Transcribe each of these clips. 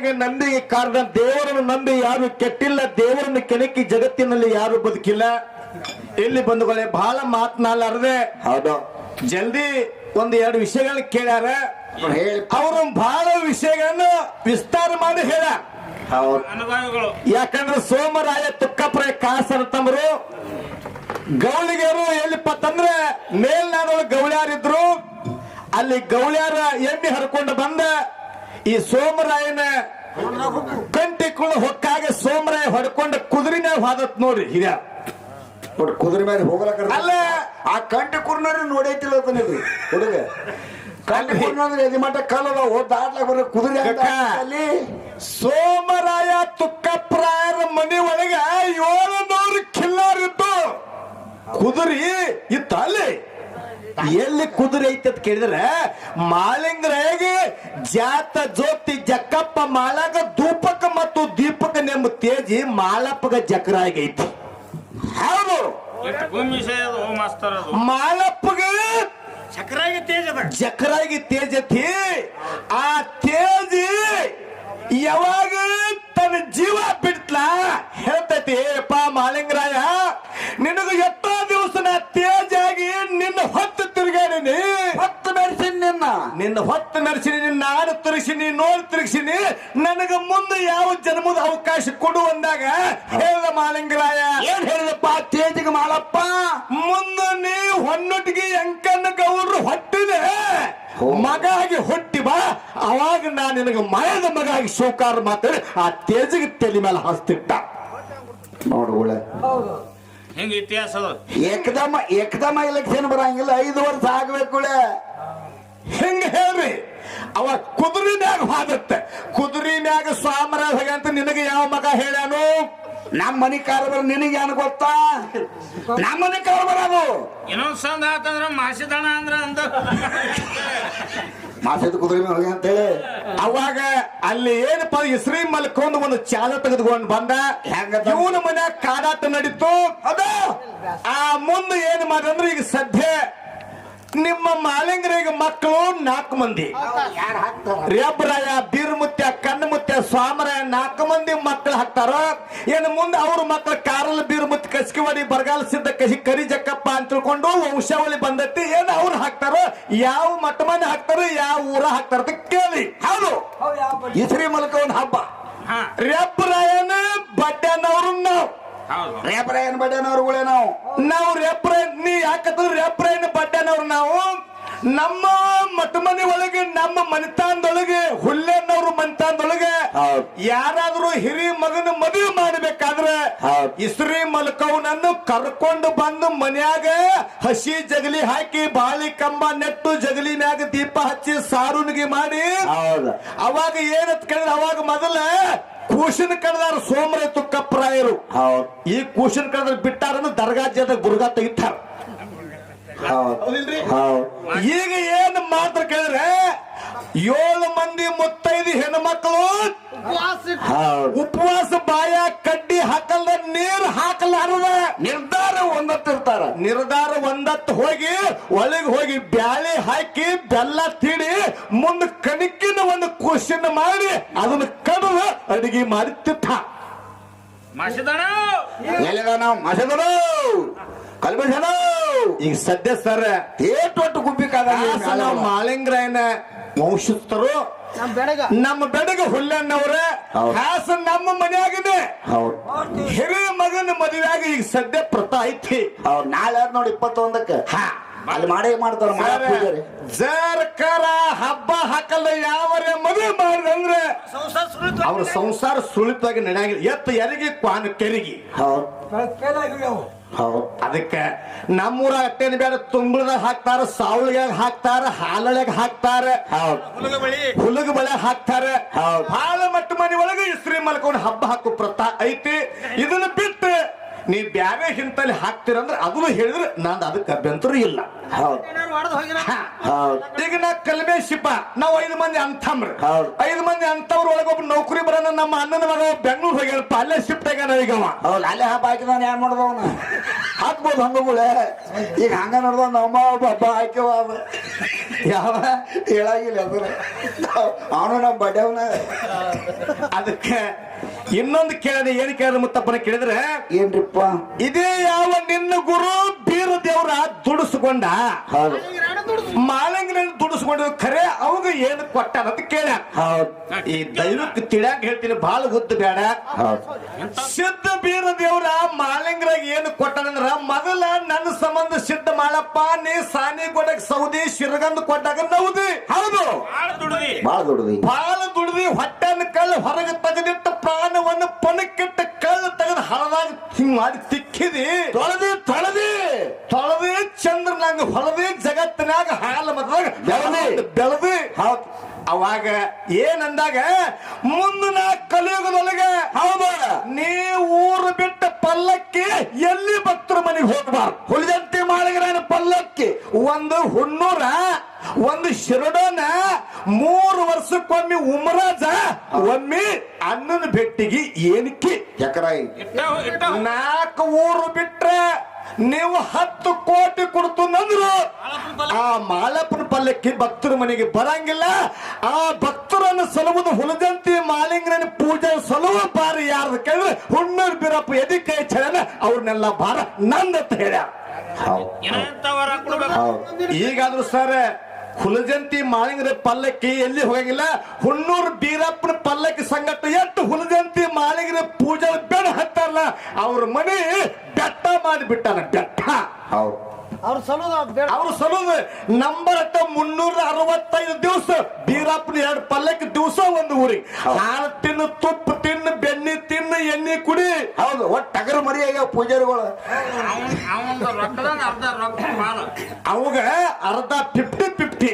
ನಂಬಿಕೆ ಕಾರಣ ದೇವರನ್ನು ನಂಬಿ ಯಾರು ಕೆಟ್ಟಿಲ್ಲ ದೇವರನ್ನು ಕೆಣಕಿ ಜಗತ್ತಿನಲ್ಲಿ ಯಾರು ಬದುಕಿಲ್ಲ. ಇಲ್ಲಿ ಬಂಧುಗಳೇ ಬಹಳ ಮಾತನಾಡಲಾರದೆ. ಹೌದು. ಜಲ್ದಿ ಒಂದ್ ಎರಡು ವಿಷಯಗಳನ್ನ ಕೇಳ್ಯಾರ. ಹೇಳಿ. ಅವರು ಬಹಳ ವಿಷಯಗಳನ್ನು ವಿಸ್ತಾರ ಮಾಡಿ ಹೇಳ ಹೌದು. ಅನುಭವಗಳು. ಯಾಕಂದ್ರೆ ಸೋಮರಾಯ ತುಕ್ಕಪ್ರ ಕಾಸರ ತಮ್ಮರು ಗೌಳಿಗೆರು ಎಲ್ಲಿಪ್ಪ ತಂದ್ರೆ ಮೇಲ್ನಾಡೊಳಗೆ ಗೌಳ್ಯಾರಿದ್ರು. ಅಲ್ಲಿ ಗೌಳ್ಯಾರ ಎಮ್ಮೆ ಹರ್ಕೊಂಡು ಬಂದ ಈ ಸೋಮರಾಯನ ಕಂಟಿಕೊಂಡು ಹೊಕ್ಕಾಗ ಸೋಮರಾಯ ಹೊಡ್ಕೊಂಡು ಕುದುರಿನಾಗ ಹೋದತ್ ನೋಡ್ರಿ ಹಿರಿಯ. ಕುದುರೆ ಮೇಲೆ ಹೋಗ್ಲಕ್ಕ ಅಲ್ಲ. ಆ ಕಂಟಿ ಕುರ್ನಾರ ನೋಡೈತಿಲ್ಲ ನೀವು ಹುಡುಗ. ಕಂಟಿ ತುಕ್ಕ ಎದಿ ಮಟ್ಟ ಕಲ್ಲದ ಹೋದ್ ದಾಟ್ಲಾಗ ಬರೋ ಕುದುರೆ ಅಲ್ಲಿ. ಸೋಮರಾಯ ತುಕ್ಕಪ್ರಾಯರ ಮನೆ ಒಳಗ ಏಳುನೂರು ಕಿಲ್ಲಾರಿದ್ದು ಕುದುರಿ ಇತ್ತ ಅಲ್ಲಿ. ಎಲ್ಲಿ ಕುದುರೆ ಐತಿ ಅಂತ ಕೇಳಿದ್ರೆ ಮಾಲಿಂಗರಾಗ ಜಾತ ಜ್ಯೋತಿ ಜಕ್ಕಪ್ಪ ಮಾಲಾಗ ದೂಪಕ ಮತ್ತು ದೀಪಕ ನಿಮ್ಮ ತೇಜಿ ಮಾಲಪ್ಪಗ ಜಕ್ರ ಆಗೈತಿ ಹೌದು. ಮಾಲಪ್ಪಗೆ ಚಕ್ರಾಗಿ ತೇಜ ಚಕ್ರಾಗಿ ಜಕ್ರಾಗಿ ತೇಜತಿ. ಆ ತೇಜಿ ಯಾವಾಗ ತನ್ನ ಜೀವ ಬಿಡ್ತ್ಲಾ ಹೇಳ್ತೈತಿ ಏಪ್ಪ ಮಾಲಿಂಗರಾಯ ನಿನಗ ಎಷ್ಟೋ ದಿವಸ ನಾ ತೇಜಾಗಿ ನಿನ್ನ ಹೊತ್ತು ತಿರುಗಾಡಿನಿ ಹತ್ತು ಮೆರೆಸಿನ ನಿನ್ನ ನಿನ್ನ ನಾನು ತಿರುಗಿಸಿನಿ ನೋಡ್ ತಿರುಗಿಸಿನಿ ನನಗ ಮುಂದೆ ಯಾವ ಜನ್ಮದ ಅವಕಾಶ ಕೊಡು ಅಂದಾಗ ಹೇಳ್ದ ಮಾಲಿಂಗರಾಯ. ಏನ್ ಹೇಳಿದಪ್ಪ? ತೇಜಿಗೆ ಮಾಲಪ್ಪ. ಮುಂದೆ ನೀ ಹೊನ್ನೊಟ್ಟಿಗೆ ಎಂಕನ್ನ ಗೌಡ್ರು ಹೊಟ್ಟಿದೆ ಮಗ ಆಗಿ ಹೊಟ್ಟಿ ಬಾ. ಅವಾಗ ನಾನು ನಿನಗೆ ಮಯದ ಮಗ ಆಗಿ ಶೋಕಾರ ಮಾತಾಡಿ ಆ ತೇಜಿಗೆ ತಲೆ ಮೇಲೆ ಹಾಸ್ತಿಟ್ಟ. ನೋಡುಗಳ ಹೆಂಗ ಇತಿಹಾಸ ಏಕದಮ ಏಕದಮ ಎಲೆಕ್ಷನ್ ಬರಂಗಿಲ್ಲ ಐದು ವರ್ಷ ಆಗ್ಬೇಕು ಹೆಂಗ ಹೇಳ್ರಿ. ಅವ ಕುದುರೆ ಮ್ಯಾಗ ಹಾದತ್ತೆ. ಕುದುರೆ ಮ್ಯಾಗ ಸ್ವಾಮರಾಜ ಅಂತ ನಿನಗೆ ಯಾವ ಮಗ ಹೇಳ್ಯಾನು? ನಮ್ಮ ಮನಿ ಕಾರಬಾರ ನಿನಗೆ ಏನು ಗೊತ್ತಾ? ನಮ್ಮ ಮನಿ ಕಾರಬಾರ ಅದು. ಇನ್ನೊಂದ್ ಸಂದ ಆತಂದ್ರ ಮಾಸಿದಣ ಅಂದ್ರ ಅಂದ. ಮಾಸಿದ ಕುದುರೆ ಹೋಗಿ ಅಂತೇಳಿ. ಅವಾಗ ಅಲ್ಲಿ ಏನಪ್ಪ ಇಸ್ರೀ ಮಲ್ಕೊಂಡು ಒಂದು ಚಾಲ ತೆಗೆದುಕೊಂಡು ಬಂದ. ಹೆಂಗ ಇವನ ಮನ್ಯಾಗ ಕಾಡಾಟ ನಡೀತು. ಅದ ಆ ಮುಂದೆ ಏನ್ ಮಾಡ್ರಂದ್ರೆ ಈಗ ಸದ್ಯ ನಿಮ್ಮ ಮಾಲಿಂಗರಿಗೆ ಮಕ್ಕಳು ನಾಲ್ಕು ಮಂದಿ. ರೇಬ್ರಾಯ ಬೀರ್ಮುತ್ಯ ಕಣ್ಣಮುತ್ಯ ಸ್ವಾಮರಾಯ ನಾಲ್ಕು ಮಂದಿ ಮಕ್ಕಳು ಹಾಕ್ತಾರ? ಏನು ಮುಂದೆ ಅವ್ರ ಮಕ್ಕಳು ಕಾರಲ್ಲಿ ಬೀರ್ಮುತ್ಯ ಕಸ್ಕಿವಾಡಿ ಬರಗಾಲ ಸಿದ್ಧ ಕಸಿ ಕರಿ ಜಕ್ಕಪ್ಪ ಅಂತ ತಿಳ್ಕೊಂಡು ವಂಶಾವಳಿ ಬಂದೈತಿ. ಏನು ಅವ್ರು ಹಾಕ್ತಾರ? ಯಾವ ಮಟ್ಟ ಮನೆ ಹಾಕ್ತಾರ ಯಾವ ಊರ ಹಾಕ್ತಾರ ಅಂತ ಕೇಳಿ. ಹೌದು. ಇಸ್ರಿ ಮೂಲಕ ಒಂದು ಹಬ್ಬ. ರೇಬ್ರಾಯನ ರೇಬರಾಯನ ಬಡ್ಡನವ್ರು ನಾವು. ಹೌದು. ರೇಪರಾಯನ್ ಬಡ್ಡನವ್ರುಗಳೇ ನಾವು? ನಾವು ರೆಪ್ರ ನೀ ಯಾಕಂದ್ರೆ ರೆಪ್ರೇನ್ ಬಡ್ಡನವ್ರು ನಾವು? ನಮ್ಮ ಮಠ ಮನೆ ಒಳಗೆ ನಮ್ಮ ಮನಿತಾನದೊಳಗೆ ಹುಲ್ಲೇನವ್ರ ಮನಿತಾನದೊಳಗೆ ಯಾರಾದರೂ ಹಿರಿ ಮಗನ ಮದುವೆ ಮಾಡಬೇಕಾದ್ರೆ ಇಸ್ರಿ ಮಲ್ಕವನನ್ನು ಕರ್ಕೊಂಡು ಬಂದು ಮನ್ಯಾಗ ಹಸಿ ಜಗಲಿ ಹಾಕಿ ಬಾಳಿ ಕಂಬ ನೆಟ್ಟು ಜಗಲಿ ಮ್ಯಾಗ ದೀಪ ಹಚ್ಚಿ ಸಾರುನಿಗೆ ಮಾಡಿ ಅವಾಗ ಏನತ್ ಕೇಳಿದ್ರೆ ಅವಾಗ ಮೊದಲ ಕೂಶನ್ ಕಡದಾರ ಸೋಮರ ತುಕ್ಕಪ್ಪರಾಯರು ಹೌದು. ಈ ಕೂಶನ್ ಕಡದ ಬಿಟ್ಟಾರನ್ನು ದರ್ಗಾ ಜದ ಗುರುಗಾ ತೆಗಿತಾರ. ಹೌದು. ಈಗ ಏನ್ ಮಾತ್ರ ಕೇಳಿದ್ರೆ ಏಳು ಮಂದಿ ಮುತ್ತೈದು ಹೆಣ್ಮಕ್ಳು. ಮಕ್ಕಳು ಉಪವಾಸ ಬಾಯ ಕಡ್ಡಿ ಹಾಕಲ್ಲ ನೀರು ಹಾಕಲಾರದ. ನಿರ್ಧಾರ ಒಂದತ್ತಿರ್ತಾರ. ನಿರ್ಧಾರ ಒಂದತ್ತು ಹೋಗಿ ಒಳಗೆ ಹೋಗಿ ಬ್ಯಾಳಿ ಹಾಕಿ ಬೆಲ್ಲ ತಿಡಿ ಮುಂದ್ ಕಣಿಕಿನ ಒಂದು ಕ್ವಶನ್ ಮಾಡಿ ಅದನ್ನ ಕಡಲ ಅಡಿಗೆ ಮಾಡಿ ತಿತ್ತ ಮಸದನು? ಎಲ್ಲಿದ ಮಸದರು ಈಗ ಸದ್ಯ ಸರ್ ಏಟ್ ಒಟ್ಟು ಗುಬ್ಬಿಕಾದ ನಾವು ಮಾಳಿಂಗ್ರಾಯನ ವಂಶಸ್ಥರು ನಮ್ಮ ಬೆಡಗ. ಹುಲ್ಲಣ್ಣವ್ರ. ಹಾಸ ನಮ್ಮ ಮನೆಯಾಗಿದೆ. ಹೌದು. ಹಿರಿಯ ಮಗನ ಮದುವೆಯಾಗಿ ಈಗ ಸದ್ಯ ಪ್ರತ ಐತಿ. ಅವ್ರು ನಾಳೆ ನೋಡಿ ಇಪ್ಪತ್ತೊಂದಕ್ಕೆ? ಹಾ. ಅಲ್ಲಿ ಮಾಡೇ ಮಾಡ್ತಾರ ಜರ್ಕರ ಹಬ್ಬ ಹಾಕಲ್ಲ ಯಾವರೇ ಮದುವೆ ಮಾಡಿದಂದ್ರೆ ಅವ್ರ ಸಂಸಾರ ಸುಳಿತಾಗಿ ನಡೆಯಂಗಿಲ್ಲ ಎತ್ತ ಎರಿಗೆ ಕ್ವಾನ ಕೆರಿಗೆ. ಹೌದು. ಹೌದು. ಅದಕ್ಕೆ ನಮ್ಮೂರ ಅಟ್ಟೇನು ಬೇಡ ತುಂಬಳದಾಗ ಹಾಕ್ತಾರ ಸಾವಳಿಗಾಗ ಹಾಕ್ತಾರ ಹಾಲಳ್ಯಾಗ ಹಾಕ್ತಾರ. ಹೌದು. ಹುಲಗ ಬಳಿ ಹುಲಗ ಬಳೆ ಹಾಕ್ತಾರ. ಹೌದು. ಬಹಳ ಮಟ್ಟ ಮನೆ ಒಳಗ ಇಸ್ರಿ ಮಲ್ಕೊಂಡು ಹಬ್ಬ ಹಾಕು ಪ್ರತಾ ಐತಿ. ಇದನ್ನ ಬಿಟ್ಟು ನೀ ಬ್ಯಾವೆ ಹಿಂತಲ್ಲಿ ಹಾಕ್ತಿರಂದ್ರೆ ಅದನ್ನು ಹೇಳಿದ್ರೆ ನಂದು ಅದಕ್ಕೆ ಅಭ್ಯಂತರ ಇಲ್ಲ. ಹೌದು. ಈಗ ನಾ ಕಲ್ಮೆ ಶಿಪ ನಾವ್ ಐದು ಮಂದಿ ಅಂತಮ್ರಿ ಹೌದು. ಐದು ಮಂದಿ ಅಂತವ್ರ ಒಳಗೊಬ್ಬ ನೌಕರಿ ಬರೋಣ ನಮ್ಮ ಅಣ್ಣನ ಮಗ ಬೆಂಗಳೂರು ಹೋಗ್ಯಾರಪ್ಪ ಅಲ್ಲೇ ಶಿಫ್ಟ್ ಆಗ್ಯಾನ ಈಗ ಅವ. ಅಲ್ಲೇ ಹಬ್ಬ ಹಾಕಿ ನಾನು ಏನ್ ಮಾಡ್ದವನ ಹಾಕ್ಬೋದು ಹಂಗಗಳೇ ಈಗ ಹಂಗ ನೋಡ್ದ ನಮ್ಮ ಹಬ್ಬ ಹಾಕ್ಯವ ಅದ ಯಾವ ಹೇಳಾಗಿಲ್ಲ ಅದ್ರ ಅವನು ನಮ್ಮ ಬಡ್ಯವನ ಅದಕ್ಕೆ ಇನ್ನೊಂದು ಕೇಳಿದ್ರೆ ಏನು ಕೇಳಿದ್ರೆ ಮುತ್ತಪ್ಪನ ಕೇಳಿದ್ರೆ ಏನ್ರಿಪ್ಪ ಇದೇ ಯಾವ ನಿನ್ನ ಗುರು ಬೀರ ದೇವ್ರ ದುಡಿಸ್ಕೊಂಡ. ಹೌದು. ಮಾಲಂಗಿನ ದುಡಿಸ್ಕೊಂಡ ಖರೆ ಅವಾಗ ಏನು ಕೊಟ್ಟಾರ ಅಂತ ಕೇಳ. ಹೌದು. ಈ ದೈವಕ್ಕೆ ತಿಳ್ಯಾಕ ಹೇಳ್ತೀನಿ ಬಹಳ ಗೊತ್ತು ಬೇಡ ಹೌದು. ಸಿದ್ಧ ಬೀರ ದೇವ್ರ ಮಾಲಿಂಗರಾಗ ಏನು ಕೊಟ್ಟಾನಂದ್ರ ಮೊದಲ ನನ್ನ ಸಂಬಂಧ ಸಿದ್ಧ ಮಾಳಪ್ಪ ನೀ ಸಾನಿ ಕೊಡಕ್ ಸೌದಿ ಶಿರಗಂದ್ ಕೊಟ್ಟಾಗ ನೌದಿ. ಹೌದು. ದುಡ್ದಿ. ಬಾಳ ದುಡಿದಿ. ಬಾಳ ದುಡ್ದಿ ಹೊಟ್ಟೆನ ಕಲ್ಲು ಹೊರಗೆ ತೆಗೆದಿಟ್ಟ ಪ್ರಾಣವನ್ನು ಪಣಕ್ಕಿಟ್ಟ ಕಲ್ಲು ತೆಗೆದು ಹಳದಾಗ ಹಿಂಗ್ ಮಾಡಿ ತಿಕ್ಕಿದಿ. ತೊಳೆದಿ ತೊಳೆದಿ. ತೊಳೆದಿ ಚಂದ್ರನಾಗ ಹೊಳದಿ ಜಗತ್ತಿನಾಗ ಹಾಲು ಮತದಾಗ ಬೆಳವಿ. ಬೆಳೆದಿ ಹೌದು. ಅವಾಗ ಏನಂದಾಗ ಮುಂದಿನ ಕಲಿಯುಗದೊಳಗೆ ಹೌದ. ನೀ ಊರು ಬಿಟ್ಟ ಪಲ್ಲಕ್ಕಿ ಎಲ್ಲಿ ಭಕ್ತರ ಮನೆಗೆ ಹೋಗಬಾರ್ದು? ಹುಲಿದಂತೆ ಮಾಳಿಗರ ಪಲ್ಲಕ್ಕಿ. ಒಂದು ಹುಣ್ಣೂರ ಒಂದು ಶಿರಡೋನ ಮೂರು ವರ್ಷಕ್ಕೊಮ್ಮೆ ಉಮರಾಜ ಒಮ್ಮೆ ಅಣ್ಣನ ಬೆಟ್ಟಿಗೆ ಏನಕ್ಕೆ? ನಾಲ್ಕು ಊರು ಬಿಟ್ರೆ ನೀವು ಹತ್ತು ಕೋಟಿ ಕೊಡ್ತು ನಂದ್ರು. ಆ ಮಾಲಪ್ಪನ ಪಲ್ಲಕ್ಕಿ ಭಕ್ತರ ಮನೆಗೆ ಬರಂಗಿಲ್ಲ. ಆ ಭಕ್ತರನ್ನು ಸಲುವುದು ಹುಲದಂತಿ ಮಾಲಿಂಗನ ಪೂಜೆ ಸಲುವ ಬಾರಿ ಯಾರು ಕೇಳಿದ್ರೆ ಹುಣ್ಣೂರ್ ಬೀರಪ್ಪ ಎದಕ್ಕೆ ಚಳನ ಅವ್ರನ್ನೆಲ್ಲ ಭಾರ ನಂದತ್ ಹೇಳ ಈಗಾದ್ರೂ ಸರ್ ಹುಲಜಂತಿ ಮಾಳಿಂಗರ ಪಲ್ಲಕ್ಕಿ ಎಲ್ಲಿ ಹೋಗಂಗಿಲ್ಲ? ಹುಣ್ಣೂರು ಬೀರಪ್ಪನ ಪಲ್ಲಕ್ಕಿ ಸಂಗಟ ಎಷ್ಟು ಹುಲಜಂತಿ ಮಾಳಿಂಗರ ಪೂಜೆ ಬೆಡ ಹತ್ತಾರಲ್ಲ ಅವ್ರ ಮನೆ ಬೆಟ್ಟ ಮಾಡಿಬಿಟ್ಟಾರ ಬೆಟ್ಟ. ಹೌದು. ಅವ್ರ ಸಲುದ ಅವ್ರ ಸಲುದು ನಂಬರ್ ಅಟ್ಟ ಮುನ್ನೂರ ಅರವತ್ತೈದು ದಿವಸ ಬೀರಪ್ಪನ ಎರಡು ಪಲ್ಲಕ್ಕಿ ದಿವಸ ಒಂದು ಊರಿಗೆ. ಹಾಲು ತಿನ್ನು ತುಪ್ಪ ತಿನ್ನು ಬೆಣ್ಣೆ ತಿನ್ನು ಎಣ್ಣೆ ಕುಡಿ ಹೌದು ಒಟ್ಟು ಟಗರು ಮರಿ ಆಗ್ಯಾವ ಪೂಜಾರಿಗಳು. ಅವಾಗ ಅರ್ಧ ಫಿಫ್ಟಿ ಫಿಫ್ಟಿ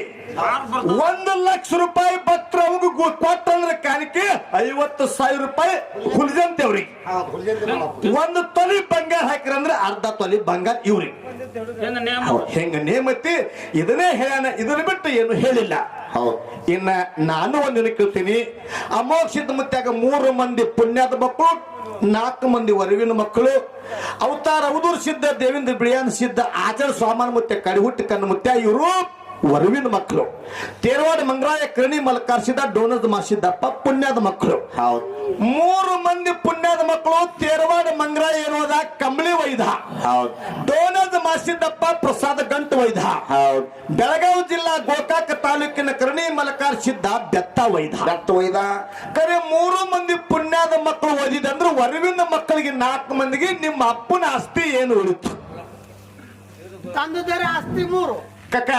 ಒಂದು ಲಕ್ಷ ರೂಪಾಯಿ ಬತ್ರ ಅವಾಗ ಕೊಟ್ಟಂದ್ರೆ ಕಾಣಿಕೆ ಐವತ್ತು ಸಾವಿರ ರೂಪಾಯಿ ಹುಲಿಜಂತಿ ಅವ್ರಿಗೆ. ಒಂದು ತೊಲಿ ಬಂಗಾರ ಹಾಕಿರಂದ್ರೆ ಅರ್ಧ ತೊಲಿ ಬಂಗಾರ ಇವ್ರಿಗೆ. ಹೆಂಗ ನೇಮತಿ? ಇದನ್ನೇ ಹೇಳ ಇದನ್ನ ಬಿಟ್ಟು ಏನು ಹೇಳಿಲ್ಲ. ಹೌದು. ಇನ್ನ ನಾನು ಒಂದಿನ ಕೇಳ್ತೀನಿ. ಅಮೋಕ್ಷಿತ ಮತ್ತಾಗ ಮೂರು ಮಂದಿ ಪುಣ್ಯದ ಮಕ್ಕಳು ನಾಲ್ಕು ಮಂದಿ ವರವಿನ ಮಕ್ಕಳು ಅವತಾರ ಉದುರ್ ಸಿದ್ಧ ದೇವೇಂದ್ರ ಬಿಳಿಯಾನ ಸಿದ್ಧ ಆಚಾರ ಸ್ವಾಮನ ಮುತ್ಯ ಕಡಿಹುಟ್ಟಿ ಕಣ್ಣ ಮುತ್ಯ ಇವರು ವರವಿನ ಮಕ್ಕಳು. ತೇರವಾಡ ಮಂಗರಾಯ ಕರ್ಣಿ ಮಲ್ಕಾರ್ಸಿದ ಡೋನದ ಮಾಸಿದ್ದಪ್ಪ ಪುಣ್ಯದ ಮಕ್ಕಳು. ಹೌದು. ಮೂರು ಮಂದಿ ಪುಣ್ಯದ ಮಕ್ಕಳು ತೇರವಾಡ ಮಂಗರಾಯ ಇರುವುದ ಕಂಬಳಿ ವೈದ. ಹೌದು. ಡೋನದ ಮಾಸಿದ್ದಪ್ಪ ಪ್ರಸಾದ ಗಂಟು ವೈದ. ಹೌದು. ಬೆಳಗಾವಿ ಜಿಲ್ಲಾ ಗೋಕಾಕ ತಾಲೂಕಿನ ಕರ್ಣಿ ಮಲಕಾರ್ ಸಿದ್ಧ ಬೆತ್ತ ವೈದ. ಬೆತ್ತ ವೈದ. ಕರೆ ಮೂರು ಮಂದಿ ಪುಣ್ಯದ ಮಕ್ಕಳು ಓದಿದಂದ್ರೆ ವರವಿನ ಮಕ್ಕಳಿಗೆ ನಾಲ್ಕು ಮಂದಿಗೆ ನಿಮ್ಮ ಅಪ್ಪನ ಆಸ್ತಿ ಏನು ಉಳಿತು? ತಂದಿದ್ದಾರೆ ಆಸ್ತಿ ಮೂರು. ಕಕ್ಕ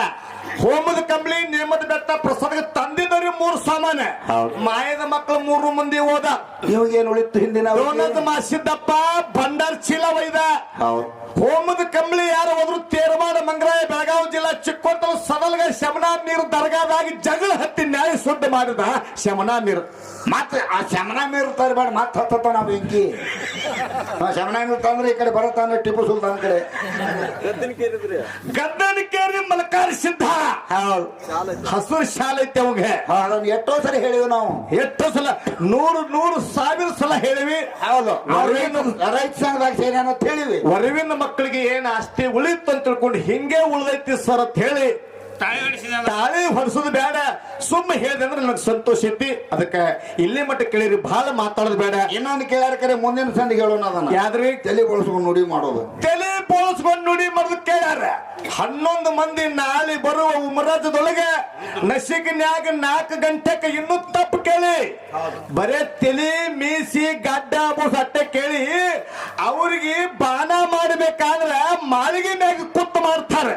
ಹೋಮದ ಕಂಬಳಿ ನೇಮದ ಬೆತ್ತ ಪ್ರಸಾದ ತಂದಿದ್ದವ್ರಿ ಮೂರು ಸಾಮಾನ. ಮಾಯದ ಮಕ್ಕಳು ಮೂರು ಮಂದಿ ಹೋದ. ಇವಾಗೇನು ಉಳಿತು ಹಿಂದಿನ ಮಾಸಿದ್ದಪ್ಪ ಬಂದರ್ ಚೀಲ ವೈದ ಹೌದು. ಹೋಮದ ಕಂಬಳಿ ಯಾರು ಹೋದ್ರು ತೇರವಾಡ ಮಂಗರಾಯ ಬೆಳಗಾವಿ ಜಿಲ್ಲಾ ಚಿಕ್ಕೋಟಲ ಸದಲ್ಗ ಶಮನಾ ನೀರು ದರ್ಗಾದಾಗಿ ಜಗಳ ಹತ್ತಿ ನ್ಯಾಯ ಶುದ್ಧ ಮಾಡಿದ ಶಮನಾ ನೀರು. ಮತ್ತೆ ಆ ಶಮನಾ ನೀರು ತರಬೇಡ ಮತ್ತೆ ಹತ್ತತ್ತ ನಾವು ಬೆಂಕಿ. ಆ ಶಮನಾ ನೀರು ತಂದ್ರೆ ಈ ಕಡೆ ಬರತ್ತಾನೆ ಟಿಪ್ಪು ಸುಲ್ತಾನ್ ಕಡೆ. ಗದ್ದನಕೇರಿ ಮಲಕಾರ್ ಸಿದ್ಧ. ಹೌದು. ಹಸಿರು ಶಾಲೆ ಐತೆ ಅವಂಗೆ ಅದನ್ನ ಎಷ್ಟೋ ಸಲ ಹೇಳಿವಿ ನಾವು. ಎಷ್ಟೋ ಸಲ ನೂರು ನೂರು ಸಾವಿರ ಸಲ ಹೇಳಿವಿ. ಹೌದು ರೈತ ಸಂಘದಾಗ ಸೇರಿ ಅಂತ ಹೇಳಿವಿ ವರವಿನ ಮಕ್ಕಳಿಗೆ ಏನ್ ಆಸ್ತಿ ಉಳಿತು ಅಂತ ತಿಳ್ಕೊಂಡು ಹಿಂಗೆ ಉಳಿದೈತಿ ಸರ್ ಅಂತ ಹೇಳಿ ತಾಳಿ ಹೊರಸೋದು ಬೇಡ. ಸುಮ್ಮ ಹೇಳಿದೆ ಅಂದ್ರೆ ನನಗೆ ಸಂತೋಷ ಐತಿ. ಅದಕ್ಕೆ ಇಲ್ಲಿ ಮಟ್ಟ ಕೇಳಿರಿ ಬಹಳ ಮಾತಾಡೋದು ಬೇಡ. ಇನ್ನೊಂದು ಕೇಳ್ಯಾರ ಕರೆ ಮುಂದಿನ ಸಂದಿಗೆ ಹೇಳೋಣ ಅದನ್ನ. ಯಾದ್ರಿ? ತಲೆ ಬಳಸ್ಕೊಂಡು ನುಡಿ ಮಾಡೋದು. ತಲೆ ಬೋಳಿಸ್ಕೊಂಡು ನುಡಿ ಮಾಡೋದು ಕೇಳ್ಯಾರ. ಹನ್ನೊಂದು ಮಂದಿ ನಾಳೆ ಬರುವ ಉಮರಾಜದೊಳಗೆ ನಸಿಕಿನ್ಯಾಗ ನಾಲ್ಕು ಗಂಟೆಗೆ ಇನ್ನೂ ತಪ್ಪು ಕೇಳಿ. ಬರೇ ತಲೆ ಮೀಸಿ ಗಡ್ಡ ಬೂಸ್ ಅಟ್ಟೆ ಕೇಳಿ ಅವ್ರಿಗೆ ಮಾಡಬೇಕಾದ್ರೆ ಮಾಳಿಗೆ ಮ್ಯಾಗ ಕುತ್ತು ಮಾಡ್ತಾರೆ.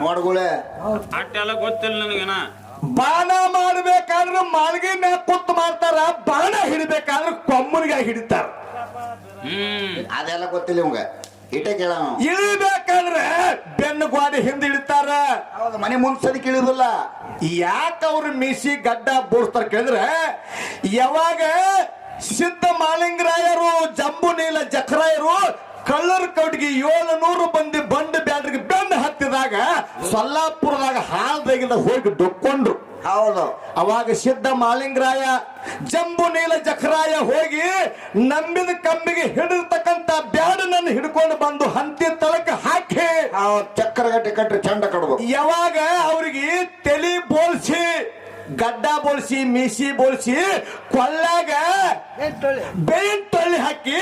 ನೋಡ್ಗುಳೆ. ಅಟ್ಟೆಲ್ಲ ಗೊತ್ತಿಲ್ಲ ನನಗೇನ? ಬಾಣ ಮಾಡಬೇಕಾದ್ರೆ ಮಾಳಿಗೆ ಮ್ಯಾಗ ಕುತ್ತು ಮಾಡ್ತಾರ ಬಾಣ ಹಿಡಿಬೇಕಾದ್ರೆ ಕೊಮ್ಮನಿಗೆ ಹಿಡಿತಾರ. ಹ್ಮ್. ಅದೆಲ್ಲ ಗೊತ್ತಿಲ್ಲ ಇವಂಗ. ಇಟ್ಟೆ ಕೇಳ ಇಳಿಬೇಕಾದ್ರೆ ಬೆನ್ನು ಗ್ವಾಡಿ ಹಿಂದೆ ಇಳಿತಾರ. ಹೌದು ಮನೆ ಮುಂದ್ಸರಿಕ್ ಇಳಿದಿಲ್ಲ ಯಾಕ ಯಾಕೆ ಅವ್ರ ಮೀಸಿ ಗಡ್ಡ ಬೋಡ್ತಾರ ಕೇಳಿದ್ರೆ ಯಾವಾಗ ಸಿದ್ಧ ಮಾಲಿಂಗರಾಯರು ಜಂಬು ನೀಲ ಜಖರಾಯರು ಕಳ್ಳರ ಕೌಟಿಗೆ ಏಳು ನೂರು ಮಂದಿ ಬಂದು ಬ್ಯಾಡ್ರಿಗೆ ಬೆಂಡ್ ಹತ್ತಿದಾಗ ಸೊಲ್ಲಾಪುರದಾಗ ಹಾಲ್ದಾಗಿಂದ ಹೋಗಿ ಡೊಕ್ಕೊಂಡ್ರು ಹೌದು. ಅವಾಗ ಸಿದ್ಧ ಮಾಲಿಂಗರಾಯ ಜಂಬು ನೀಲ ಜಖರಾಯ ಹೋಗಿ ನಂಬಿದ ಕಮ್ಮಿಗೆ ಹಿಡಿರ್ತಕ್ಕಂತ ಬ್ಯಾಡನನ್ನು ಹಿಡ್ಕೊಂಡು ಬಂದು ಹಂತಿ ತಳಕ ಹಾಕಿ ಆ ಚಕ್ಕರ ಗಟ್ಟಿ ಕಟ್ಟಿ ಚಂಡ ಕಡ್ಬೇಕು ಯಾವಾಗ ಅವ್ರಿಗೆ ತಲೆ ಬೋಳ್ಸಿ ಗಡ್ಡ ಬೋಳಿಸಿ ಮೀಸಿ ಬೋಳಿಸಿ ಕೊಳ್ಳಾಗ ಎಂಟೊಳ್ಳಿ ತಳ್ಳಿ? ತೊಳ್ಳಿ ಹಾಕಿ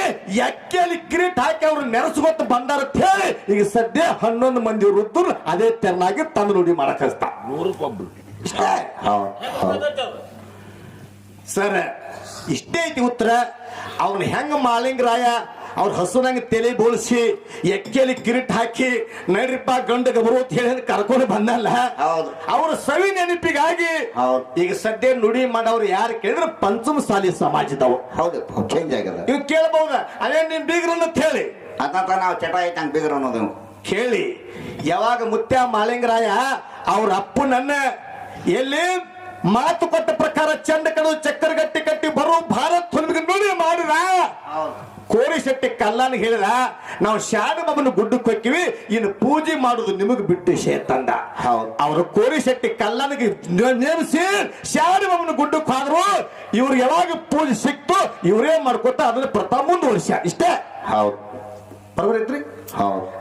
ಎಕ್ಕೆಲಿ ಕಿರೀಟ್ ಹಾಕಿ ಅವ್ರು ನೆರೆಸ್ಕೊತ ಬಂದಾರ ಅಂತ ಹೇಳಿ ಈಗ ಸದ್ಯ ಹನ್ನೊಂದು ಮಂದಿ ವೃದ್ಧರು ಅದೇ ತೆರನಾಗಿ ತಂದು ರೂಢಿ ಮಾಡಕ್ ಹಚ್ತಾ. ನೂರಕ್ಕೊಬ್ರು ಸರ್ ಇಷ್ಟೇ ಐತಿ ಉತ್ತರ. ಅವನು ಹೆಂಗ ಮಾಲಿಂಗರಾಯ? ಅವ್ರ ಹಸುನಂಗೆ ತಲೆ ಬೋಳಿಸಿ ಎಕ್ಕೆಲಿ ಕಿರಿಟ್ ಹಾಕಿ ನಡ್ರಿಪ್ಪ ಗಂಡ ಗಬರು ಅಂತ ಹೇಳಿ ಕರ್ಕೊಂಡು ಬಂದಲ್ಲ. ಹೌದು. ಅವ್ರ ಸವಿ ನೆನಪಿಗಾಗಿ. ಈಗ ಸದ್ಯ ನುಡಿ ಮಾಡವ್ರು ಯಾರು ಕೇಳಿದ್ರೆ ಪಂಚಮ ಸಾಲಿ ಸಮಾಜದವು ಹೌದು ಚೇಂಜ್ ಆಗ್ಯದ ಇವ್ ಕೇಳಬಹುದ ಅದೇ ನಿನ್ ಬೀಗ್ರನ್ನ ಅಂತ ಹೇಳಿ ಅದಂತ ನಾವು ಚಟ ಐತೆ ಹಂಗೆ ಬಿಗ್ರ ಅನ್ನೋದು. ಕೇಳಿ ಯಾವಾಗ ಮುತ್ಯ ಮಾಲಿಂಗರಾಯ ಅವ್ರ ಅಪ್ಪನನ್ನ ಎಲ್ಲಿ ಮಾತು ಕೊಟ್ಟ ಪ್ರಕಾರ ಚಂಡ ಕಡು ಚಕ್ಕರ್ ಗಟ್ಟಿ ಕಟ್ಟಿ ಬರೋ ಭಾರತ್ ಹುಲ್ಮಿಗೆ ನುಡಿ ಮಾಡಿದ. ಕೋರಿ ಶೆಟ್ಟಿ ಕಲ್ಲಾನ ಹೇಳಿದ ನಾವು ಶಾಣ ಮಮ್ಮನ ಗುಡ್ಡಕ್ಕೆ ಹೋಗ್ತೀವಿ ಇನ್ನು ಪೂಜೆ ಮಾಡುದು ನಿಮಗೆ ಬಿಟ್ಟು ತಂದ ಹೌದು. ಅವರು ಕೋರಿ ಶೆಟ್ಟಿ ಕಲ್ಲನಿಗೆ ನೇಮಿಸಿ ಶಾಣ ಮಮ್ಮನ ಗುಡ್ಡಕ್ಕೆ ಹೋದ್ರು. ಇವ್ರು ಯಾವಾಗ ಪೂಜೆ ಸಿಕ್ತು ಇವರೇ ಮಾಡ್ಕೊತ ಅದನ್ನ ಪ್ರಥಮ ಮುಂದುವರಿಸ ಇಷ್ಟೇ? ಹೌದು. ಹೌದು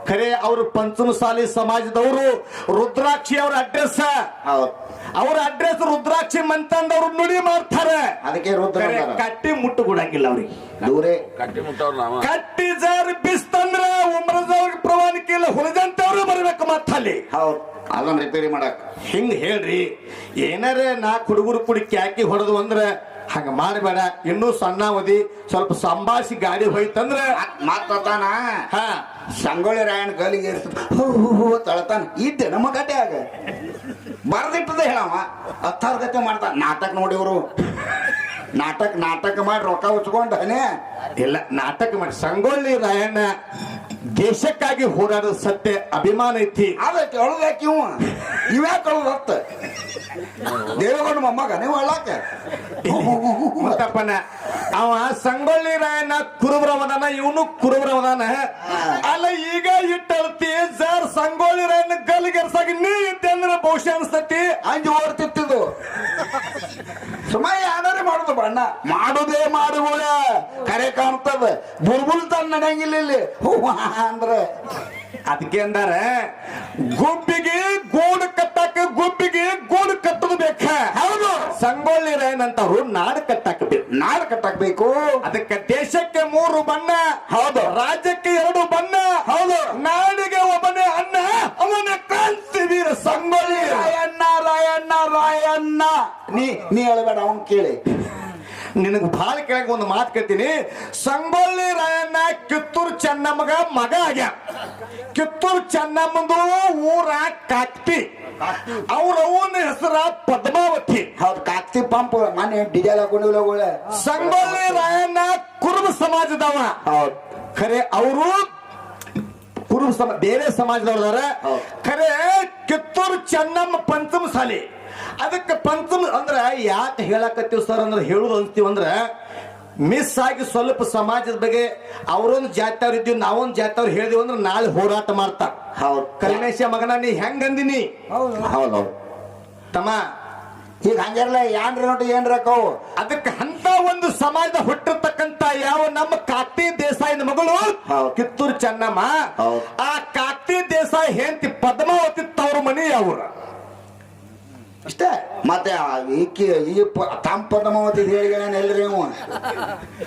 ಖರೆ ಅವರು ಪಂಚಮಸಾಲಿ ಸಮಾಜದವರು ರುದ್ರಾಕ್ಷಿ ಅವ್ರ ಅಡ್ರೆಸ್ ಹೌದು. ಅವ್ರ ಅಡ್ರೆಸ್ ರುದ್ರಾಕ್ಷಿ ಮಂತಂದವ್ರು ನುಡಿ ಮಾಡ್ತಾರೆ. ಅದಕ್ಕೆ ರುದ್ರ ಕಟ್ಟಿ ಮುಟ್ಟು ಕೊಡಂಗಿಲ್ಲ ಅವ್ರಿಗೆ. ದೂರೇ. ಕಟ್ಟಿ ಮುಟ್ಟವ್ರು ನಾವ. ಕಟ್ಟಿ ಜಾರಿ ಬಿಸ್ತಂದ್ರ ಉಮ್ರದವ್ರಿಗೆ ಪ್ರವಾನಿಕೆ ಇಲ್ಲ ಹುಳಿದಂತವ್ರು ಬರ್ಬೇಕು ಮತ್ತಲ್ಲಿ ಹೌದು. ಅದನ್ನ ರಿಪೇರಿ ಮಾಡಕ್ ಹಿಂಗ್ ಹೇಳ್ರಿ ಏನಾರ ನಾ ಹುಡುಗರು ಕುಡಿ ಕ್ಯಾಕಿ ಹೊಡೆದು ಅಂದ್ರ ಹಂಗ ಮಾಡಬೇಡ. ಇನ್ನೂ ಸಣ್ಣ ಅವಧಿ. ಸ್ವಲ್ಪ ಸಂಭಾಷಿ ಗಾಡಿ ಹೋಯ್ತಂದ್ರ ಮಾತಾನ ಹಾ. ಸಂಗೊಳ್ಳಿ ರಾಯಣ್ಣ ಗಲಿಗೆ ಹೂ ಹೂ ಹೂ ತಳತಾನ ಇದ್ದೆ ನಮ್ಮ ಗಡ್ಡೆ ಆಗ. ಬರ್ದಿಟ್ಟದೆ ಹೇಳವ ಹತ್ತಾರು ಗತೆ ಮಾಡ್ತಾನ ನಾಟಕ ನೋಡಿವ್ರು ನಾಟಕ ನಾಟಕ ಮಾಡಿ ರೊಕ್ಕ ಉಚ್ಕೊಂಡನೆ ಇಲ್ಲ ನಾಟಕ ಮಾಡಿ. ಸಂಗೊಳ್ಳಿ ರಾಯಣ್ಣ ದೇಶಕ್ಕಾಗಿ ಹೋರಾಡೋದು ಸತ್ಯ ಅಭಿಮಾನ ಐತಿ. ಅದಕ್ಕೆ ಅಳದಾಕಿ ಇವ? ಇವ್ಯಾಕೆ ಅಳದತ್ತ ದೇವೇಗೌಡ ಮೊಮ್ಮಗ ನೀವು ಅಳ್ಳಾಕ? ಮುತ್ತಪ್ಪನ. ಅವ ಸಂಗೊಳ್ಳಿ ರಾಯನ ಕುರುಬ್ರವದಾನ ಇವನು ಕುರುಬ್ರವದಾನ. ಅಲ್ಲ ಈಗ ಇಟ್ಟಳ್ತಿ ಸರ್ ಸಂಗೊಳ್ಳಿ ರಾಯಣ್ಣ ಗಲ್ಗೆರ್ಸಾಗಿ ನೀ ಇದ್ದೆ ಅಂದ್ರೆ ಬಹುಶಃ ಅನ್ಸ್ತತಿ. ಅಂಜು ಓಡ್ತಿತ್ತಿದ್ದು. ಸುಮ್ಮ ಯಾವ್ದಾರೆ ಮಾಡುದು ಬಣ್ಣ. ಮಾಡುದೇ ಮಾಡುಗಳ ಕರೆ ಕಾಣ್ತದ. ಬುಲ್ಬುಲ್ ತನ್ನ ನಡೆಯಂಗಿಲ್ಲ ಇಲ್ಲಿ. ಹೂವ ಅಂದ್ರೆ. ಅದಕ್ಕೆ ಅಂದಾರ ಗುಬ್ಬಿಗೆ ಗೂಡು ಕಟ್ಟಾಕ ಗುಬ್ಬಿಗೆ ಗೂಡು ಕಟ್ಟದು ಬೇಕ ಹೌದು ಅಂತವ್ರು ನಾಡು ಕಟ್ಟಾಕಬೇಕು. ನಾಡು ಕಟ್ಟಾಕಬೇಕು. ಅದಕ್ಕೆ ದೇಶಕ್ಕೆ ಮೂರು ಬಣ್ಣ ಹೌದು. ರಾಜ್ಯಕ್ಕೆ ಎರಡು ಬಣ್ಣ ಹೌದು. ನಾಡಿಗೆ ಒಬ್ಬನೇ ಅಣ್ಣ ಅವನ ಕ್ರಾಂತಿ ವೀರ ಸಂಗೊಳ್ಳಿ ರಾಯಣ್ಣ ರಾಯಣ್ಣ ರಾಯಣ್ಣ. ನೀ ನೀ ಹೇಳಬೇಡ ಅವನ್ ಕೇಳಿ. ನಿನಗೆ ಭಾಳ ಕೆಳಗ ಒಂದು ಮಾತು ಕೇಳ್ತೀನಿ. ಸಂಗೊಳ್ಳಿ ರಾಯಣ್ಣ ಕಿತ್ತೂರು ಚೆನ್ನಮ್ಮಗ ಮಗ ಆಗ್ಯ ಕಿತ್ತೂರು ಚೆನ್ನಮ್ಮಂದು ಊರ ಕಾಕ್ತಿ ಅವ್ರ ಅವನ ಹೆಸರ ಪದ್ಮಾವತಿ. ಹೌದು ಕಾಕ್ತಿ ಪಂಪ್ ಮನೆ ಡಿಜೆಲ್ ಹಾಕೊಂಡಿಲ್ಲ ಸಂಗೊಳ್ಳಿ ರಾಯಣ್ಣ ಕುರುಬ ಸಮಾಜದವ. ಹೌದು. ಖರೆ ಅವರು ಕುರುಬ ಸಮ ಬೇರೆ ಸಮಾಜದವ್ರದಾರ. ಖರೆ ಕಿತ್ತೂರು ಚೆನ್ನಮ್ಮ ಪಂಚಮ ಸಾಲಿ ಅದಕ್ಕೆ ಪಂಚಮ ಅಂದ್ರೆ ಯಾಕೆ ಹೇಳಕತ್ತೀವಿ ಸರ್ ಅಂದ್ರೆ ಹೇಳುದು ಅಂತೀವಿ ಅಂದ್ರ ಮಿಸ್ ಆಗಿ ಸ್ವಲ್ಪ ಸಮಾಜದ ಬಗ್ಗೆ ಅವರೊಂದು ಜಾತಿಯವ್ರು ಇದ್ದೀವಿ ನಾವೊಂದು ಜಾತಿಯವ್ರು ಹೇಳಿದೀವಿ ಅಂದ್ರೆ ನಾಳೆ ಹೋರಾಟ ಮಾಡ್ತಾರ. ಹೌದು. ಕಲ್ಮೇಶ ಮಗನ ನೀ ಹೆಂಗ್ ಅಂದಿನಿ? ಹೌದು. ಹೌದು ತಮ್ಮ. ಈಗ ಹಂಗಿರಲ್ಲ ಏನ್ರಿ ನೋಡಿ ಏನ್ರ ಕವು ಅದಕ್ಕೆ ಅಂತ ಒಂದು ಸಮಾಜದ ಹುಟ್ಟಿರ್ತಕ್ಕಂತ ಯಾವ ನಮ್ಮ ಕಾಕ್ತಿ ದೇಸಾಯಿನ ಮಗಳು. ಕಿತ್ತೂರು ಚೆನ್ನಮ್ಮ. ಆ ಕಾಕ್ತಿ ದೇಸಾಯಿ ಹೆಂತಿ ಪದ್ಮಾವತಿ ತವರು ಮನಿ ಅವ್ರ. ಇಷ್ಟೇ? ಮತ್ತೆ ಈ ಪ- ತಮ್ಮ ಪದ್ಮಾವತಿ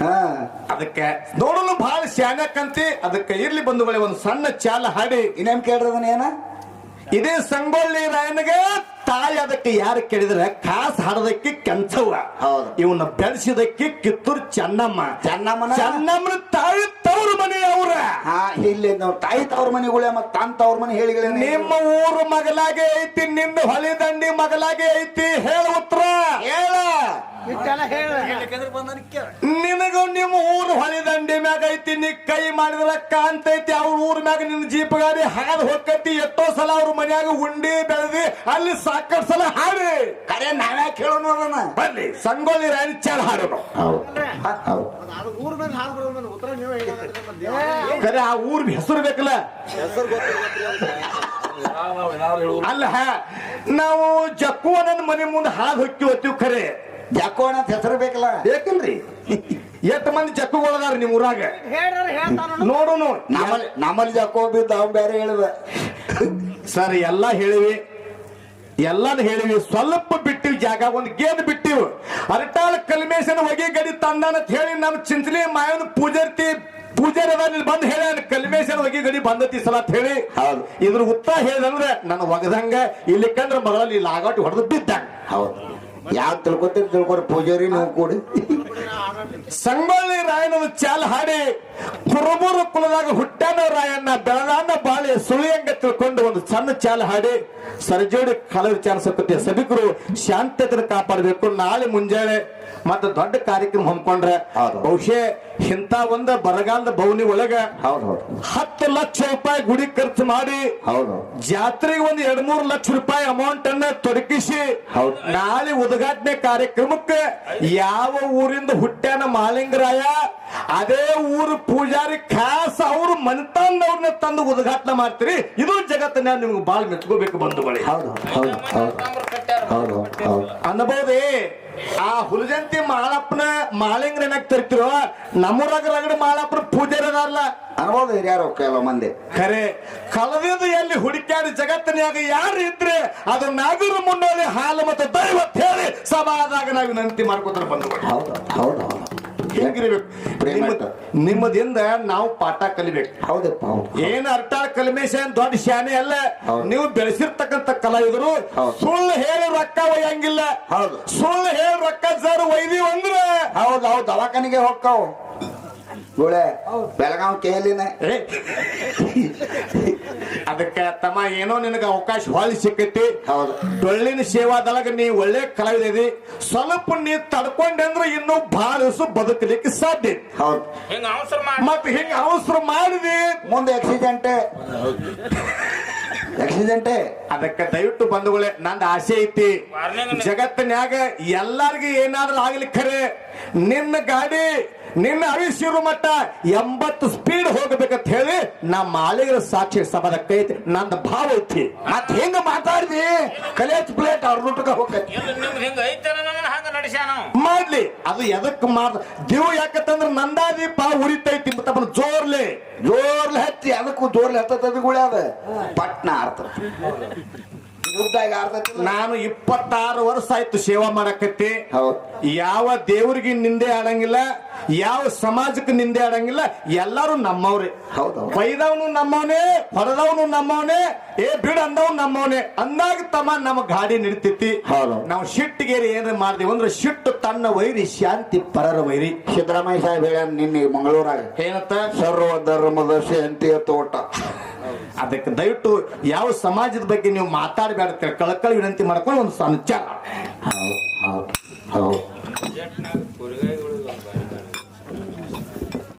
ಹಾ. ಅದಕ್ಕೆ ನೋಡಲು ಬಹಳ ಶಾನಕ್ಕಂತಿ ಅದಕ್ಕೆ ಇರ್ಲಿ ಬಂಧುಗಳೇ, ಒಂದು ಸಣ್ಣ ಚಾಲ ಹಾಡಿ. ಇನ್ನೇನ್ ಕೇಳ್ರದನ ಏನ? ಇದೇ ಸಂಗೊಳ್ಳಿ ರಾಯನಿಗೆ ತಾಯಿ ಅದಕ್ಕೆ ಯಾರು ಕೇಳಿದ್ರೆ ಕಾಸು ಹಾಡೋದಕ್ಕೆ ಕೆಂಚವ್ವ. ಹೌದು. ಇವನ್ನ ಬೆಳೆಸಿದಕ್ಕೆ ಕಿತ್ತೂರು ಚೆನ್ನಮ್ಮ. ಚೆನ್ನಮ್ಮನ? ಚೆನ್ನಮ್ಮನ ತಾಯಿ ತವ್ರ ಮನೆ ಅವ್ರ. ಇಲ್ಲಿ ನಾವು ತಾಯಿ ತವ್ರ ಮನೆಗಳೇ ಮತ್ತೆ ತಾನ್ ತವ್ರ ಮನೆ ಹೇಳಿ ನಿಮ್ಮ ಊರು ಮಗಲಾಗೆ ಐತಿ ನಿಮ್ದು ಹೊಳಿ ದಂಡಿ ಮಗಲಾಗೆ ಐತಿ. ಹೇಳ ಉತ್ತರ. ಹೇಳ. ನಿನಗೂ ನಿಮ್ಮ ಊರ್ ಹೊಳಿ ದಂಡಿ ಮ್ಯಾಗ ಐತಿ ನೀ ಕೈ ಮಾಡಿದ್ರ ಕಾಂತೈತಿ ಅವ್ರ ಊರ್ ಮ್ಯಾಗ ನಿನ್ ಜೀಪ್ ಗಾಡಿ ಹೊಕ್ಕತಿ ಹೋಗತಿ ಎಷ್ಟೋ ಸಲ ಅವ್ರ ಮನ್ಯಾಗ ಉಂಡಿ ಬೆಳೆದಿ ಅಲ್ಲಿ ಸಾಕಷ್ಟು ಸಲ ಹಾಡಿ ಕರೆ ನಾವ್ಯಾ ಕೇಳೋಣ ಅದನ್ನ ಬರ್ಲಿ ಸಂಗೊಳ್ಳಿ ರಾಣಿ ಚಾಲ ಹಾಡೋಣ ಹೌದು ಹೌದು. ಕರೆ ಆ ಊರ್ ಹೆಸರು ಬೇಕಲ್ಲ? ಅಲ್ಲ ನಾವು ಜಕ್ಕುವನ ಮನೆ ಮುಂದೆ ಹಾದು ಹೊಕ್ಕಿ ಹೊತ್ತೀವಿ ಖರೆ ಜಾಕೋಣ ಅಂತ ಹೆಸರು ಬೇಕಲ್ಲ ಬೇಕಲ್ರಿ. ಎಷ್ಟು ಮಂದಿ ಜಕ್ಕುಗಳದಾರ ನಿಮ್ ಊರಾಗ? ನೋಡುನು ನಮ್ಮಲ್ಲಿ ನಮ್ಮಲ್ಲಿ ಜಾಕೋ ಬಿದ್ದು ಅವ್ ಬೇರೆ ಹೇಳಿದ ಸರ್ ಎಲ್ಲಾ ಹೇಳಿವಿ. ಎಲ್ಲಾನು ಹೇಳಿವಿ. ಸ್ವಲ್ಪ ಬಿಟ್ಟಿವಿ ಜಾಗ ಒಂದ್ ಗೇದ್ ಬಿಟ್ಟಿವ್. ಅರಟಾಳ ಕಲ್ಮೇಶನ ಹೊಗೆ ಗಡಿ ತಂದಾನ ಅಂತ ಹೇಳಿ ನಮ್ಮ ಚಿಂಚಲಿ ಮಾಯನ ಪೂಜರ್ತಿ ಪೂಜಾರಿ ಬಂದ್ ಹೇಳ ಕಲ್ಮೇಶನ ಹೊಗೆ ಗಡಿ ಬಂದತಿ ಸಲ ಅಂತ ಹೇಳಿ. ಹೌದು. ಇದ್ರ ಉತ್ತರ ಹೇಳಿದಂದ್ರೆ ನನ್ನ ಒಗದಂಗ ಇಲ್ಲಿ ಕಂಡ್ರೆ ಮಗಳಲ್ಲಿ ಲಾಗಾಟ್ ಹೊಡೆದು ಬಿದ್ದಂಗ ಹೌದು. ಯಾವ್ ತಿಳ್ಕೊತೀರಿ? ತಿಳ್ಕೊಡ್ರಿ ಪೂಜಾರಿ, ನೀವು ಕೂಡಿ. ಸಂಗೊಳ್ಳಿ ರಾಯಣ್ಣನ ಚಾಲ್ ಹಾಡಿ ಕುರುಬೂರು ಕುಲದಾಗ ಹುಟ್ಟಾನ ರಾಯಣ್ಣ, ಬೆಳಗಾನ ಬಾಳೆ ಸುಳಿಯಂಗ ತಿಳ್ಕೊಂಡು ಒಂದು ಸಣ್ಣ ಚಾಲ್ ಹಾಡಿ ಸರ್ಜೋಡಿ ಕಲ ವಿಚಾರ ಸಕತಿ ಸಭಿಕರು ಶಾಂತತೆನ ಕಾಪಾಡಬೇಕು. ನಾಳೆ ಮುಂಜಾನೆ ಮತ್ತೆ ದೊಡ್ಡ ಕಾರ್ಯಕ್ರಮ ಹಮ್ಮಿಕೊಂಡ್ರೆ ಹೌದು. ಬಹುಶಃ ಇಂಥ ಒಂದು ಬರಗಾಲದ ಭವನಿ ಒಳಗ ಹತ್ತು ಲಕ್ಷ ರೂಪಾಯಿ ಗುಡಿ ಖರ್ಚು ಮಾಡಿ ಹೌದು. ಜಾತ್ರೆಗೆ ಒಂದು ಎರಡ್ ಮೂರು ಲಕ್ಷ ರೂಪಾಯಿ ಅಮೌಂಟ್ ಅನ್ನ ತೊಡಗಿಸಿ ಹೌದು. ನಾಳೆ ಉದ್ಘಾಟನೆ ಕಾರ್ಯಕ್ರಮಕ್ಕೆ ಯಾವ ಊರಿಂದ ಹುಟ್ಟ್ಯಾನ ಮಾಲಿಂಗರಾಯ ಅದೇ ಊರು ಪೂಜಾರಿ ಖಾಸ್ ಅವರು ಮನತಾನ್ನವ್ರನ್ನ ತಂದು ಉದ್ಘಾಟನೆ ಮಾಡ್ತೀರಿ. ಇದು ಜಗತ್ತನ್ನ ನಿಮ್ಗೆ ಬಾಳ್ ಮೆಚ್ಕೋಬೇಕು ಬಂಧುಗಳೇ. ಹೌದು ಹೌದು ಹೌದು ಹೌದು ಹೌದು. ಅನ್ಬೋದೇ ಆ ಹುಲಜಂತಿ ಮಾಳಪ್ಪನ ಮಾಲಿಂಗ್ರ ಏನಾಗ್ ತರ್ತಿರೋ ನಮ್ಮೂರಾಗ ರಗಡ ಮಾಳಪ್ಪನ ಪೂಜೆ ಅದಾರಲ್ಲ ಅನ್ಬೋದು ಹಿರಿಯರು ಕೆಲವು ಮಂದಿ. ಖರೆ ಕಲವಿದು ಎಲ್ಲಿ ಹುಡುಕ್ಯಾಡಿ ಜಗತ್ತಿನ್ಯಾಗ ಯಾರು ಇದ್ರೆ ಅದು ನಾಗರ ಮುನ್ನೋಲಿ ಹಾಲು ಮತ್ತು ದೈವತ್ ಹೇಳಿ ಸಭಾದಾಗ ನಾವು ವಿನಂತಿ ಮಾಡ್ಕೋತಾರೆ ಬಂದ್ಬಿಟ್ಟು ಹೌದು ಹೌದು. ಹೆಂಗಿರ್ಬೇಕು ಪ್ರೇಮ ನಿಮ್ಮದಿಂದ ನಾವು ಪಾಠ ಕಲಿಬೇಕು. ಹೌದಪ್ಪ ಹೌದು. ಏನ್ ಅರ್ಥ? ಕಲ್ಮೇಶ ದೊಡ್ಡ ಶಾನೆ ಅಲ್ಲ. ನೀವು ಬೆಳೆಸಿರ್ತಕ್ಕಂಥ ಕಲಾವಿದರು. ಸುಳ್ಳು ಹೇಳಿ ರೊಕ್ಕ ಒಯ್ಯಂಗಿಲ್ಲ. ಹೌದು. ಸುಳ್ಳು ಹೇಳಿ ರೊಕ್ಕ ಸರ್ ಒಯ್ದೀವಿ ಅಂದ್ರೆ ಹೌದು ಹೌದು. ದವಾಖಾನಿಗೆ ಹೋಗ್ತಾವ್ ಗುಳೆ ಬೆಳಗಾವ್ ಕೇಳಿನ ಅದಕ್ಕ ಅದಕ್ಕೆ ತಮ್ಮ ಏನೋ ನಿನಗ ಅವಕಾಶ ಹೊಳಿ ಸಿಕ್ಕೈತಿ. ಹೌದು. ಡೊಳ್ಳಿನ ಸೇವಾದೊಳಗ ನೀ ಒಳ್ಳೆ ಕಲಾವಿದಿ ಸ್ವಲ್ಪ ನೀ ತಡ್ಕೊಂಡ್ರೆ ಇನ್ನೂ ಬಹಳ ದಿವಸ ಬದುಕಲಿಕ್ಕೆ ಸಾಧ್ಯ. ಹೌದು. ಹಿಂಗ ಅವಸರ ಮಾಡಿ ಮತ್ ಹಿಂಗ ಅವಸರ ಮಾಡಿದಿ? ಮುಂದೆ ಆಕ್ಸಿಡೆಂಟ್ ಆಕ್ಸಿಡೆಂಟ್ ಅದಕ್ಕೆ ದಯವಿಟ್ಟು ಬಂದುಗಳೆ ನಂದು ಆಸೆ ಐತಿ. ಜಗತ್ತಿನ್ಯಾಗ ಎಲ್ಲಾರ್ಗು ಏನಾದ್ರೂ ಆಗ್ಲಿ ಖರೆ. ನಿನ್ನ ಗಾಡಿ ನಿನ್ನ ಅರಿಸಿರು ಮಟ್ಟ ಎಂಬತ್ತು ಸ್ಪೀಡ್ ಹೋಗ್ಬೇಕಂತ ಹೇಳಿ ನಮ್ಮ ಆಲಿಗರ ಸಾಕ್ಷಿ ಸಭದ ಕೈತಿ ನಂದು ಭಾವ ಐತಿ. ಮತ್ ಹೆಂಗ ಮಾತಾಡಿದಿ? ಕಲೇಜ್ ಪ್ಲೇಟ್ ಅವ್ರ ಹೋಗತ್ತೆ ಎಲ್ಲ ನಿಮ್ದು ಹಿಂಗ ಐತನ ನನ್ನ ಹಂಗ ನಡೆಸ್ಯಾನ? ನಾವು ಮಾಡ್ಲಿ ಅದು ಎದಕ್ ಮಾಡ್ ದೇವ್ ಯಾಕಂತಂದ್ರ ನಂದಾದೀಪ ಉರಿತೈತಿ ಮತ್ತಪ್ಪನ ಜೋರ್ಲಿ ಜೋರ್ಲಿ ಹತ್ತಿ ಅದಕ್ಕೂ ಜೋರ್ಲಿ ಹತ್ತದ ಗುಳಿ ಅದ ಪಟ್ನ ನಾನು ಇಪ್ಪತ್ತಾರು ವರ್ಷ ಆಯ್ತು ಸೇವಾ ಮಾಡಕತ್ತಿ. ಹೌದು. ಯಾವ ದೇವ್ರಿಗೆ ನಿಂದೆ ಆಡಂಗಿಲ್ಲ ಯಾವ ಸಮಾಜಕ್ಕೆ ನಿಂದೆ ಆಡಂಗಿಲ್ಲ ಎಲ್ಲಾರು ನಮ್ಮವ್ರೆ. ಬೈದವನು ನಮ್ಮವನೇ ಹೊರದವನು ನಮ್ಮವನೇ ಏ ಬಿಡ ಅಂದವ್ ನಮ್ಮವನೇ. ಅಂದಾಗ ತಮ್ಮ ನಮ್ಮ ಗಾಡಿ ನಡಿತೈತಿ. ಹೌದು. ನಾವು ಶಿಟ್ಟಿಗೇರಿ ಏನ್ ಮಾಡ್ತೀವಿ ಅಂದ್ರೆ ಶಿಟ್ಟು ತನ್ನ ವೈರಿ ಶಾಂತಿ ಪರರ ವೈರಿ. ಸಿದ್ದರಾಮಯ್ಯ ಸಾಹೇಬ್ ಹೇಳ ನಿನ್ನೆ ಮಂಗಳೂರಾಗ. ಏನತ್ತ ಸರ್ವ ಧರ್ಮದ ಶಾಂತಿಯ ತೋಟ. ಅದಕ್ಕೆ ದಯವಿಟ್ಟು ಯಾವ ಸಮಾಜದ ಬಗ್ಗೆ ನೀವು ಮಾತಾಡಬೇಡ ಕಳಕಳಿ ವಿನಂತಿ ಮಾಡ್ಕೊಂಡು ಒಂದು ಸಂಚಾರ ಹೌದು ಹೌದು ಹೌದು.